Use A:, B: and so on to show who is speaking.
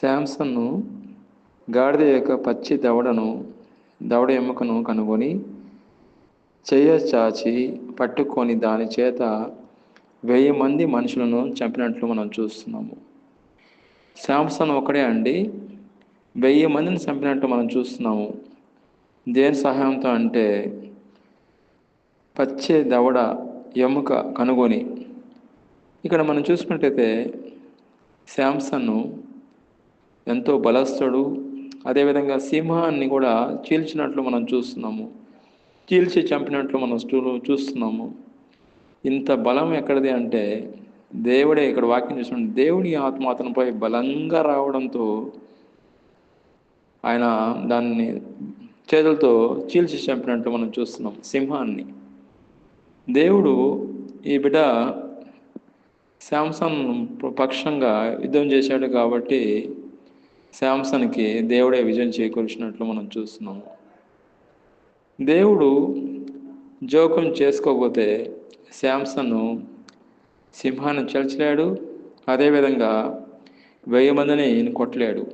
A: శాంసన్ను గాడిద యొక్క పచ్చి దవడను దవడ ఎముకను కనుగొని చెయ్య చాచి పట్టుకొని దాని చేత వెయ్యి మంది మనుషులను చంపినట్లు మనం చూస్తున్నాము. శాంసన్ ఒకడే అండి. వెయ్యి మందిని చంపినట్టు మనం చూస్తున్నాము. దేని సహాయంతో అంటే పచ్చే దవడ ఎముక కనుగొని. ఇక్కడ మనం చూసుకున్నట్టయితే శాంసన్ను ఎంతో బలస్తుడు అదేవిధంగా సింహాన్ని కూడా చీల్చినట్లు మనం చూస్తున్నాము. చీల్చి చంపినట్లు మనం చూ- చూస్తున్నాము. ఇంత బలం ఎక్కడిది అంటే దేవుడే ఇక్కడ వాక్యం చూస్తున్నాడు. దేవుని ఆత్మ అతనిపై బలంగా రావడంతో ఆయన దాన్ని చేతులతో చీల్చి చంపినట్టు మనం చూస్తున్నాం సింహాన్ని. దేవుడు ఈ బిడ్డ శాంసన్ పక్షంగా యుద్ధం చేశాడు కాబట్టి శాంసన్కి దేవుడే విజయం చేకూర్చినట్లు మనం చూస్తున్నాము. దేవుడు జోక్యం చేసుకోకపోతే శాంసన్ను సింహాన్ని చల్చలేడు అదేవిధంగా వెయ్యి మందిని కొట్టలేడు.